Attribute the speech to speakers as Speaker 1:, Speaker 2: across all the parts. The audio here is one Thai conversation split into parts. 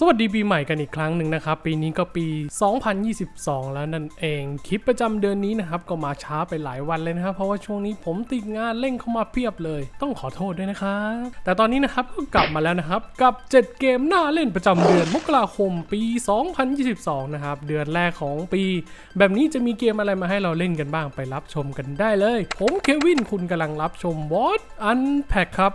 Speaker 1: สวัสดีปีใหม่กันอีกครั้งหนึ่งนะครับ ปีนี้ก็ปี 2022 แล้วนั่นเอง คลิปประจำเดือนนี้นะครับ ก็มาช้าไปหลายวันเลยนะครับ เพราะว่าช่วงนี้ผมติดงานเร่งเข้ามาเพียบเลย ต้องขอโทษด้วยนะครับ แต่ตอนนี้นะครับก็กลับมาแล้วนะครับ กับ 7 เกมน่าเล่นประจำเดือนมกราคมปี 2022 นะครับ เดือนแรกของปี แบบนี้จะมีเกมอะไรมาให้เราเล่นกันบ้างไปรับชมกันได้เลย ผมเควินคุณกำลังรับชม What Unpack ครับ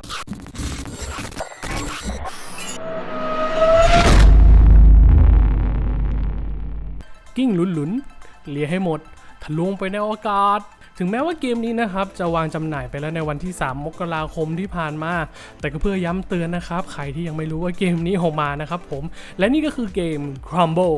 Speaker 1: กิ้งหลุนๆเลียให้หมดทะลวงไปในอากาศ ถึงแม้ว่าเกมนี้นะครับ จะวางจำหน่ายไปแล้วในวันที่ 3 มกราคมที่ผ่านมา แต่ก็เพื่อย้ำเตือนนะครับ ใครที่ยังไม่รู้ว่าเกมนี้ออกมานะครับผม และนี่ก็คือเกม Crumble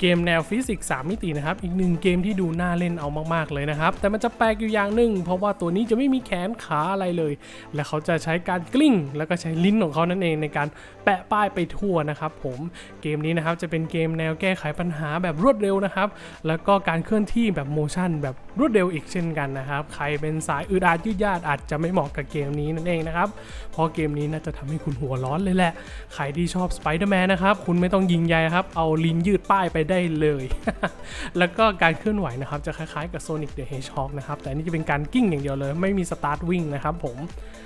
Speaker 1: เกมแนวฟิสิกส์3มิตินะครับ อีกหนึ่งเกมที่ดูน่าเล่นเอามากๆเลยนะครับ แต่มันจะแปลกอยู่อย่างหนึ่งเพราะว่าตัวนี้จะไม่มีแขนขาอะไรเลย และเขาจะใช้การกลิ้ง แล้วก็ใช้ลิ้นของเขานั่นเองในการแปะป้ายไปทั่วนะครับผมเกมนี้นะครับจะเป็นเกมแนวแก้ไขปัญหาแบบรวดเร็วนะครับ แล้วก็การเคลื่อนที่แบบโมชั่นแบบรวดเร็วอีกเช่นกันนะครับ ใครเป็นสายอึดอัดยืดยาดอาจจะไม่เหมาะกับเกมนี้นั่นเองนะครับ เพราะเกมนี้น่าจะทำให้คุณหัวร้อนเลยแหละ ใครที่ชอบสไปเดอร์แมนนะครับ คุณไม่ต้องยิงใยครับ เอาลิ้นยืดป้ายไปได้เลย แล้วก็การเคลื่อนไหวนะครับ จะคล้ายๆกับ Sonic the Hedgehog นะครับ แต่อันนี่จะเป็นการกิ้งอย่างเดียวเลย ไม่มีสตาร์ทวิ่งนะครับผม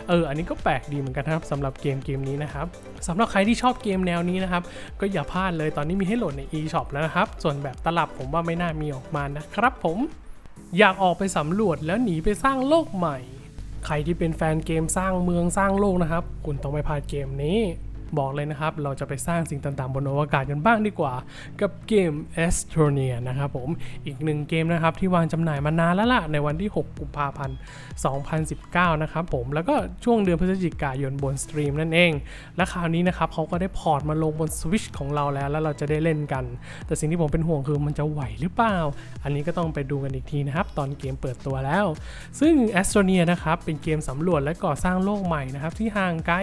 Speaker 1: เออ อันนี้ก็แปลกดีเหมือนกันนะครับสำหรับเกมเกมนี้นะครับสำหรับใครที่ชอบเกมแนวนี้นะครับ ก็อย่าพลาดเลยตอนนี้มีให้โหลดใน eShop แล้วนะครับ ส่วนแบบตลับผมว่าไม่น่ามีออกมานะครับผมอยากออกไปสำรวจแล้วหนีไปสร้างโลกใหม่ ใครที่เป็นแฟนเกมสร้างเมืองสร้างโลกนะครับ คุณต้องไม่พลาดเกมนี้ บอกเลยนะครับ เราจะไปสร้างสิ่งต่างๆ บนอวกาศกันบ้างดีกว่า กับเกม Astroneer นะครับผม อีกหนึ่งเกมนะครับ ที่วางจำหน่ายมานานแล้วล่ะ ในวันที่ 6 กุมภาพันธ์ 2019 นะครับผม แล้วก็ช่วงเดือนพฤศจิกายนบนสตรีมนั่นเอง และคราวนี้นะครับเขาก็ได้พอร์ตมาลงบน Switch ของเราแล้ว แล้วเราจะได้เล่นกัน แต่สิ่งที่ผมเป็นห่วงคือมันจะไหวหรือเปล่า อันนี้ก็ต้องไปดูกันอีกทีนะครับ ตอนเกมเปิดตัวแล้ว ซึ่ง Astroneer นะครับ เป็นเกมสำรวจและก่อสร้างโลกใหม่นะครับ ที่ห่างไกล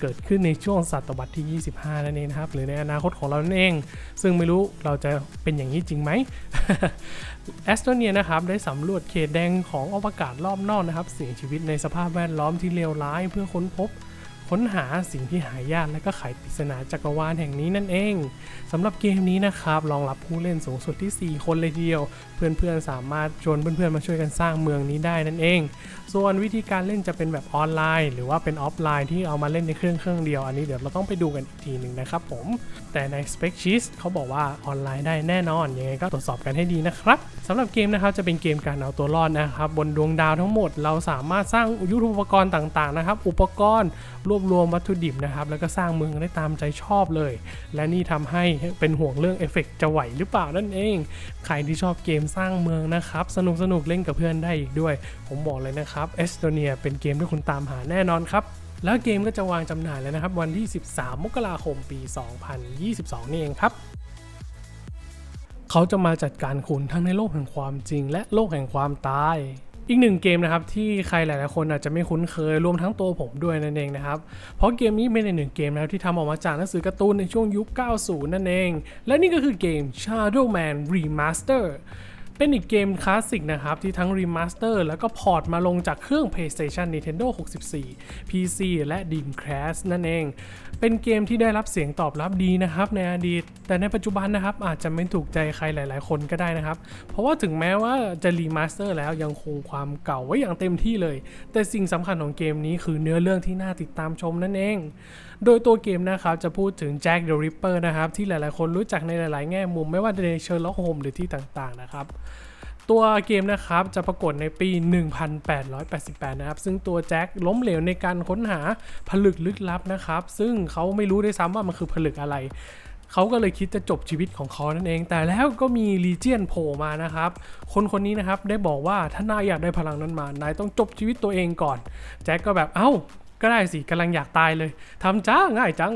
Speaker 1: เกิดขึ้นในช่วงศตวรรษที่ 25 นั่นเองนะครับ หรือในอนาคตของเรานั่นเอง ซึ่งไม่รู้เราจะเป็นอย่างนี้จริงไหมแอสโตเนียนะครับได้สำรวจเขตแดงของอวกาศรอบนอกนะครับ เสียชีวิตในสภาพแวดล้อมที่เลวร้ายเพื่อค้นพบ ค้นหาสิ่งที่หายากและก็ไขปริศนาจักรวาลแห่งนี้นั่นเองสำหรับเกมนี้นะครับรองรับผู้เล่นสูงสุดที่ 4 คนเลยทีเดียว เพื่อนๆสามารถชวนเพื่อนๆมาช่วยกันสร้างเมืองนี้ได้นั่นเอง ส่วนวิธีการเล่นจะเป็นแบบออนไลน์ หรือว่าเป็นออฟไลน์ที่เอามาเล่นในเครื่องเครื่องเดียว อันนี้เดี๋ยวเราต้องไปดูกันอีกทีหนึ่งนะครับผมแต่ใน Spec Sheet เขาบอกว่าออนไลน์ได้แน่นอนยังไงก็ตรวจสอบกันให้ดีนะครับสำหรับเกมนะครับจะเป็นเกมการเอาตัวรอดนะครับบนดวงดาวทั้งหมด เราสามารถสร้างยุทโธปกรณ์ต่างๆนะครับอุปกรณ์รวบรวมวัตถุดิบนะครับ แล้วก็สร้างเมืองได้ตามใจชอบเลย และนี่ทำให้เป็นห่วงเรื่องเอฟเฟกต์จะไหวหรือเปล่านั่นเอง ใครที่ชอบเกมสร้างเมืองนะครับ สนุกสนุกเล่นกับเพื่อนได้อีกด้วย ผมบอกเลยนะครับเอสโตเนียเป็นเกมที่คุณตามหาแน่นอนครับแล้วเกมก็จะวางจำหน่ายแล้วนะครับ วันที่ 13 มกราคมปี 2022 นี่เองครับ เขาจะมาจัดการคุณทั้งในโลกแห่งความจริงและโลกแห่งความตาย อีกหนึ่งเกมนะครับที่ใครหลาย ๆ คนอาจจะไม่คุ้นเคยรวมทั้งตัวผมด้วยนั่นเองนะครับ เพราะเกมนี้เป็นอีกหนึ่งเกมนะครับที่ทำออกมาจากหนังสือการ์ตูนในช่วงยุค 90 นั่นเอง และนี่ก็คือเกม Shadow Man Remaster เป็นอีกเกมคลาสสิกนะครับ ที่ทั้งรีมาสเตอร์แล้วก็พอร์ตมาลงจากเครื่อง PlayStation Nintendo 64 PC และ Dreamcast นั่นเอง เป็นเกมที่ได้รับเสียงตอบรับดีนะครับในอดีต แต่ในปัจจุบันนะครับ อาจจะไม่ถูกใจใครหลาย ๆ คนก็ได้นะครับ เพราะว่าถึงแม้ว่าจะรีมาสเตอร์แล้วยังคงความเก่าไว้อย่างเต็มที่เลย แต่สิ่งสำคัญของเกมนี้คือเนื้อเรื่องที่น่าติดตามชมนั่นเองโดยตัวเกมนะครับจะพูดถึงแจ็คเดอะริปเปอร์นะครับที่หลายๆ คนรู้จักในหลาย ๆ แง่มุมไม่ว่าจะในเชอร์ล็อกโฮมหรือที่ต่าง ๆ นะครับตัวเกมนะครับจะปรากฏในปี 1888 นะครับ ซึ่งตัวแจ็คล้มเหลวในการค้นหาผลึกลึกลับนะครับ ซึ่งเขาไม่รู้ด้วยซ้ำว่ามันคือผลึกอะไร เขาก็เลยคิดจะจบชีวิตของเขานั่นเอง แต่แล้วก็มีลีเจียนโผล่มานะครับ คนคนนี้นะครับได้บอกว่าถ้านายอยากได้พลังนั้นมา นายต้องจบชีวิตตัวเองก่อน แจ็คก็แบบเอ้า ก็ได้สิกำลังอยากตายเลยทำจ้าง่ายจัง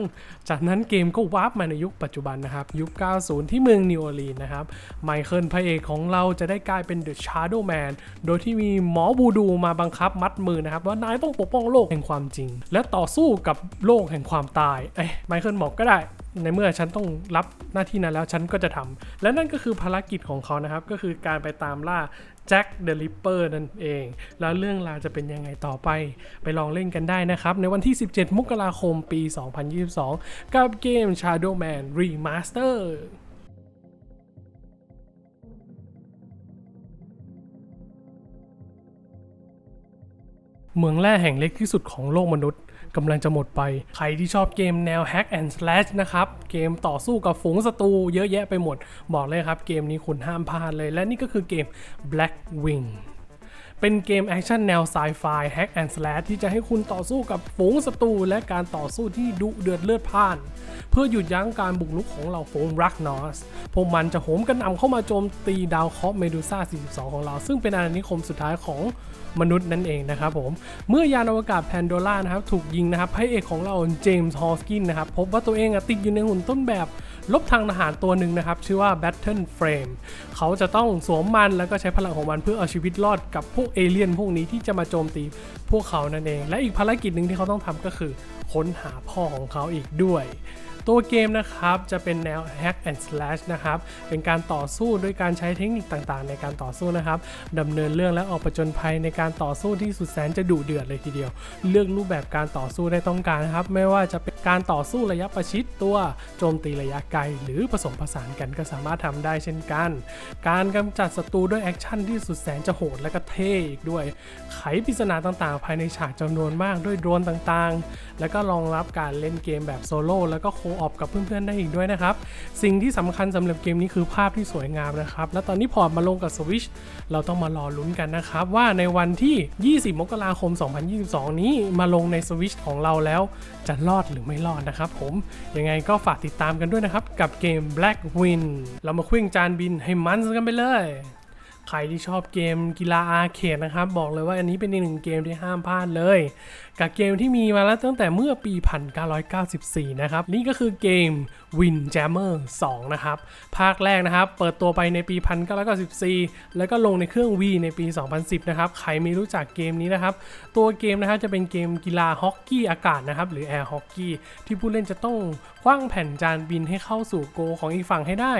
Speaker 1: จากนั้นเกมก็วาร์ปมาในยุคปัจจุบันนะครับ ยุค 90 ที่เมืองนิวออร์ลีน์นะครับ ไมเคิลพระเอกของเราจะได้กลายเป็นเดอะชาร์โดแมนโดยที่มีหมอบูดูมาบังคับมัดมือนะครับ ว่านายต้องปกป้องโลกแห่งความจริง และต่อสู้กับโลกแห่งความตายเอ้ไมเคิลบอกก็ได้ในเมื่อฉันต้องรับหน้าที่นั้นแล้วฉันก็จะทำและนั่นก็คือภารกิจของเขานะครับ ก็คือการไปตามล่า จ็คเดอะลิปเปอร์นั่นเอง แล้วเรื่องราวจะเป็นยังไงต่อไป ไปลองเล่นกันได้นะครับ ในวันที่ 17 มกราคมปี 2022 กับเกม Shadow Man Remaster เมืองแร่แห่งเล็กที่สุดของโลกมนุษย์ กำลังจะหมดไป ใครที่ชอบเกมแนว Hack and Slash นะครับ เกมต่อสู้กับฝูงศัตรูเยอะแยะไปหมด บอกเลยครับเกมนี้คุณห้ามพลาดเลย และนี่ก็คือเกม Black Wing เป็นเกมแอคชั่นแนวไซไฟแฮกแอนด์สแลชที่จะให้คุณต่อสู้กับฝูงศัตรูและการต่อสู้ที่ดุเดือดเลือดพ่าน เพื่อหยุดยั้งการบุกรุกของเหล่าฝูงรักนอส พวกมันจะโหมกระหน่ำเข้ามาโจมตีดาวเคราะห์เมดูซ่า 42 ของเรา ซึ่งเป็นอาณานิคมสุดท้ายของมนุษย์นั่นเองนะครับผม เมื่อยานอวกาศแพนโดล่านะครับถูกยิงนะครับพระเอกของเราเจมส์ฮอสกินนะครับพบว่าตัวเองอติดอยู่ในหุ่นต้นแบบ ลบทางทหารตัวหนึ่งนะครับ ชื่อว่า Battle Frame เขาจะต้องสวมมันแล้วก็ใช้พลังของมันเพื่อเอาชีวิตรอดกับพวกเอเลี่ยนพวกนี้ที่จะมาโจมตีพวกเขานั่นเอง และอีกภารกิจหนึ่งที่เขาต้องทำก็คือค้นหาพ่อของเขาอีกด้วยตัวเกมนะครับจะเป็นแนว Hack and Slash นะครับ เป็นการต่อสู้ด้วยการใช้เทคนิคต่างๆ ในการต่อสู้นะครับดำเนินเรื่องและออกประจนภัยในการต่อสู้ที่สุดแสนจะดุเดือดเลยทีเดียว เลือกรูปแบบการต่อสู้ได้ต้องการนะครับ ไม่ว่าจะเป็นการต่อสู้ระยะประชิดตัว โจมตีระยะไกล หรือผสมผสานกันก็สามารถทำได้เช่นกัน การกำจัดศัตรูด้วยแอคชั่นที่สุดแสนจะโหดและก็เท่อีกด้วย ไขปริศนาต่างๆ ภายในฉากจำนวนมากด้วยโดรนต่างๆ แล้วก็รองรับการเล่นเกมแบบโซโล่แล้วก็โคออปกับเพื่อนๆได้อีกด้วยนะครับ สิ่งที่สำคัญสำหรับเกมนี้คือภาพที่สวยงามนะครับ และตอนนี้พอร์ตมาลงกับ Switch เราต้องมารอลุ้นกันนะครับ ว่าในวันที่ 20 มกราคม 2022 นี้มาลงใน Switch ของเราแล้วจะรอดหรือไม่รอดนะครับผม ยังไงก็ฝากติดตามกันด้วยนะครับ กับเกม Black Wind เรามาคว้งจานบินให้มันกันไปเลย ใครที่ชอบเกมกีฬาอาร์เคดนะครับ บอกเลยว่าอันนี้เป็นอีกหนึ่งเกมที่ห้ามพลาดเลย กับเกมที่มีมาแล้วตั้งแต่เมื่อปี 1994 นะครับ นี่ก็คือเกม Windjammer 2 นะครับ ภาคแรกนะครับ เปิดตัวไปในปี 1994 แล้วก็ลงในเครื่อง Wii ในปี 2010 นะครับ ใครไม่รู้จักเกมนี้นะครับ ตัวเกมนะครับจะเป็นเกมกีฬาฮอกกี้อากาศนะครับ หรือแอร์ฮอกกี้ที่ผู้เล่นจะต้องคว้างแผ่นจานบินให้เข้าสู่โกของอีกฝั่งให้ได้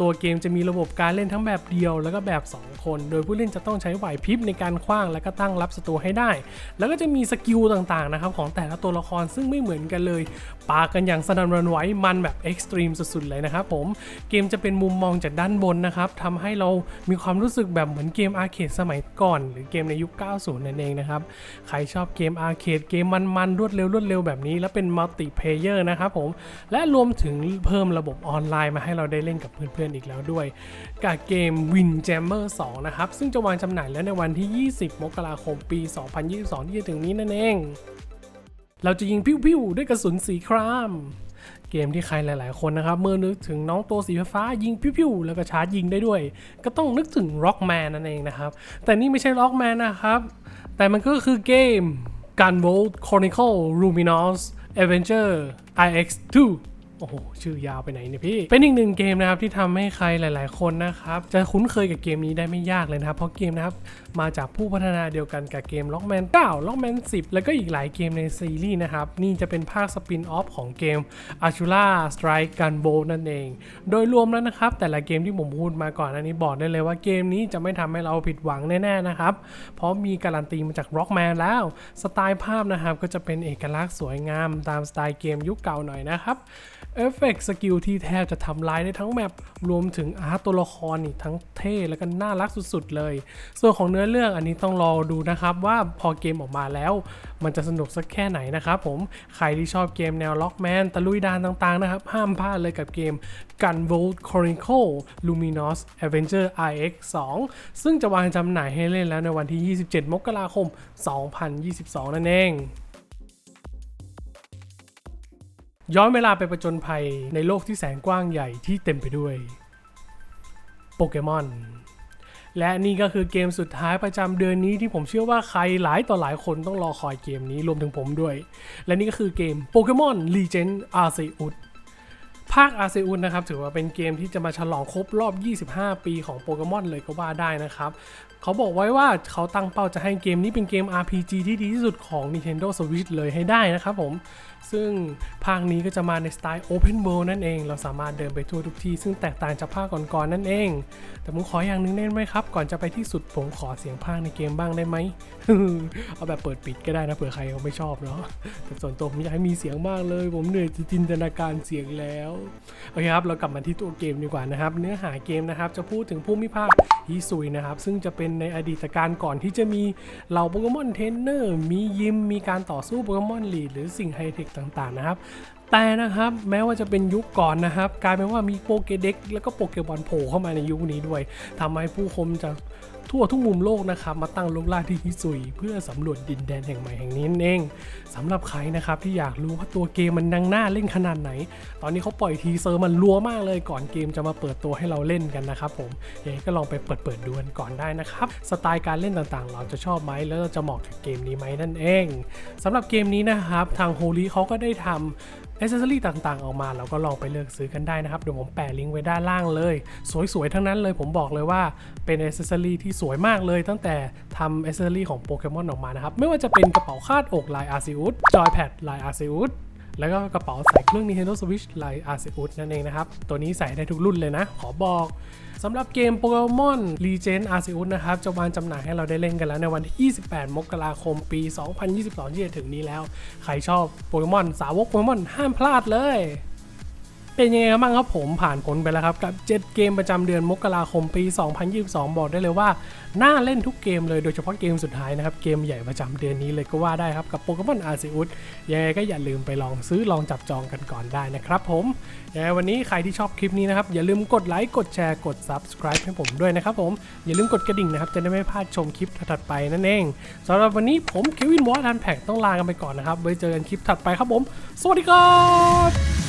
Speaker 1: ตัวเกมจะมีระบบการเล่นทั้งแบบเดียว แล้วก็แบบ 2 คน โดยผู้เล่นจะต้องใช้ไหวพริบในการคว้างและก็ตั้งรับศัตรูให้ได้ แล้วก็จะมีสกิลต่างๆนะครับของแต่ละตัวละครซึ่งไม่เหมือนกันเลยปากันอย่างสนั่นหวันไหวมันแบบเอ็กซ์ตรีมสุดๆเลยนะครับผมเกมจะเป็นมุมมองจากด้านบนนะครับทำให้เรามีความรู้สึกแบบเหมือนเกมอาร์เคดสมัยก่อน หรือเกมในยุค 90 นั่นเองนะครับใครชอบเกมอาร์เคดเกมมันๆรวดเร็วรวดเร็วแบบนี้ และเป็นมัลติเพเยอร์นะครับผมและรวมถึงเพิ่มระบบออนไลน์มาให้เราได้เล่นกับเพื่อนๆอีกแล้วด้วย กับเกม Windjammer 2 นะครับ ซึ่งจะวางจำหน่ายแล้วในวันที่ 20 มกราคมปี 2022 ที่จะถึงนี้นั่นเอง เราจะยิงพิ้วๆด้วยกระสุนสีครามเกมที่ใครหลาย ๆ คนนะครับเมื่อนึกถึงน้องตัวสีฟ้ายิงพิ้วๆแล้วก็ชาร์จยิงได้ด้วย ก็ต้องนึกถึง Rockman นั่นเองนะครับ แต่นี่ไม่ใช่ Rockman นะครับ แต่มันก็คือเกม Gunvolt Chronicle Luminous Adventure IX2 โอ้โห ชื่อยาวไปไหนเนี่ยพี่ เป็นอีกหนึ่งเกมนะครับที่ทำให้ใครหลาย ๆ คนนะครับ จะคุ้นเคยกับเกมนี้ได้ไม่ยากเลยนะครับ เพราะเกมนะครับ มาจากผู้พัฒนาเดียวกันกับเกม Lockman 9 Lockman 10 แล้วก็อีกหลายเกมในซีรีส์นะครับ นี่จะเป็นภาคสปินออฟของเกม Ashura Strike Gunbo นั่นเอง โดยรวมแล้วนะครับ แต่ละเกมที่ผมพูดมาก่อนอันนี้บอกได้เลยว่าเกมนี้จะไม่ทำให้เราผิดหวังแน่ ๆ นะครับ เพราะมีการันตีมาจาก Rockman แล้วสไตล์ภาพนะครับก็จะเป็นเอกลักษณ์สวยงามตามสไตล์เกมยุคเก่าหน่อยนะครับ เอฟเฟกต์สกิลที่แทบจะทำลายได้ทั้งแมปรวมถึงอาร์ตตัวละครนี่ทั้งเท่และก็น่ารักสุดๆเลย ส่วนของเนื้อเรื่องอันนี้ต้องรอดูนะครับว่าพอเกมออกมาแล้ว มันจะสนุกสักแค่ไหนนะครับผมใครที่ชอบเกมแนวล็อกแมนตะลุยดานต่างๆนะครับ ห้ามพลาดเลยกับเกม Gunvolt Chronicle Luminous Adventure IX 2 ซึ่งจะวางจำหน่ายให้เล่นแล้วในวันที่ 27 มกราคม 2022 นั่นเอง ย้อนเวลาไปประจนภัยในโลกที่แสนกว้างใหญ่ที่เต็มไปด้วยโปเกมอนและนี่ก็คือเกมสุดท้ายประจำเดือนนี้ที่ผมเชื่อว่าใครหลายต่อหลายคนต้องรอคอยเกมนี้รวมถึงผมด้วย และนี่ก็คือเกมโปเกมอน Legend Arceus ภาค Arceus นะครับ ถือว่าเป็นเกมที่จะมาฉลองครบรอบ 25 ปีของโปเกมอนเลยก็ว่าได้นะครับ เขาบอกไว้ว่าเขาตั้งเป้าจะให้เกมนี้เป็นเกม RPG ที่ดีที่สุดของ Nintendo Switch เลยให้ได้นะครับผม ซึ่งภาคนี้ก็จะมาในสไตล์ Open World นั่นเอง เราสามารถเดินไปทั่วทุกที่ ซึ่งแตกต่างจากภาคก่อนๆนั่นเอง แต่ผมขออย่างหนึงได้ไหมครับ ก่อนจะไปที่สุดผมขอเสียงภาคในเกมบ้างได้ไหม เอาแบบเปิดปิดก็ได้นะเผื่อใครเขาไม่ชอบเนาะ แต่ส่วนตัวผมอยากให้มีเสียงมากเลย ผมเหนื่อยจินตนาการเสียงแล้ว โอเคครับ เรากลับมาที่ตัวเกมดีกว่านะครับ เนื้อหาเกมนะครับจะพูดถึงภูมิภาคฮิซุยนะครับ ซึ่งจะเป็นในอดีตการก่อนที่จะมีเหล่าโปเกมอนเทรนเนอร์ มียิม มีการต่อสู้โปเกมอนลีดหรือสิ่งไฮเทคต่างๆนะครับ แต่นะครับแม้ว่าจะเป็นยุคก่อนนะครับ กลายเป็นว่ามีโปเกเด็กแล้วก็โปเกมอลโผล่เข้ามาในยุคนี้ด้วยทำให้ผู้คมจาก ทั่วทุกมุมโลกนะครับมาตั้งลกลากที่ฮิซุย เพื่อสำรวจดินแดนแห่งใหม่แห่งนี้นั่นเองสำหรับใครนะครับที่อยากรู้ว่าตัวเกมมันดังหน้าเล่นขนาดไหน ตอนนี้เขาปล่อยทีเซอร์มันรัวมากเลยก่อนเกมจะมาเปิดตัวให้เราเล่นกันนะครับผมยังไงก็ลองไปเปิดเปิดดูกันก่อนได้นะครับสไตล์การเล่นต่างๆ เราจะชอบไหมแล้วจะเหมาะกับเกมนี้ไหมนั่นเองสำหรับเกมนี้นะครับทางโฮลีเขาก็ได้ทำ อ c เซสซอรี่ต่างๆ ออกมาเราก็ลองไปเลือกซื้อกันได้นะครับ เดี๋ยวผมแปะลิงก์ไว้ด้านล่างเลย สวยๆ ทั้งนั้นเลยผมบอกเลยว่าเป็นอ c เซสซอรี่ที่สวยมากเลยตั้งแต่ทำอ c เซสซอรี่ของโปเกมอนออกมานะครับ ไม่ว่าจะเป็นกระเป๋าคาดอกลายอาร์ซิอุสจอยแพดลายอาร์ซิอุส แล้วก็กระเป๋าใส่เครื่อง Nintendo Switch ลายอาร์ซิอุสนั่นเองนะครับ ตัวนี้ใส่ได้ทุกรุ่นเลยนะ ขอบอกสำหรับเกมโปเกมอน Legend Arceus นะครับ จะวางจำหน่ายให้เราได้เล่นกันแล้วในวันที่ 28 มกราคมปี 2022 ที่จะถึงนี้แล้ว ใครชอบโปเกมอนสาวกโปเกมอนห้ามพลาดเลย เป็นยังไงกันบ้างครับผมผ่านผลไปแล้วครับ กับ 7 เกมประจำเดือนมกราคมปี 2022 บอกได้เลยว่า น่าเล่นทุกเกมเลยโดยเฉพาะเกมสุดท้ายนะครับ เกมใหญ่ประจำเดือนนี้เลยก็ว่าได้ครับ กับโปเกมอนอาร์ซิอุสยังไงก็อย่าลืมไปลองซื้อลองจับจองกันก่อนได้นะครับผมยังไงวันนี้ใครที่ชอบคลิปนี้นะครับ อย่าลืมกดไลค์กดแชร์กด subscribe ให้ผมด้วยนะครับผมอย่าลืมกดกระดิ่งนะครับจะได้ไม่พลาดชมคลิปถัดไปนั่นเองสำหรับวันนี้ผมเควินวอร์ทันแพกต้องลากันไปก่อนนะครับไว้เจอกันคลิปถัดไปครับผม สวัสดีครับ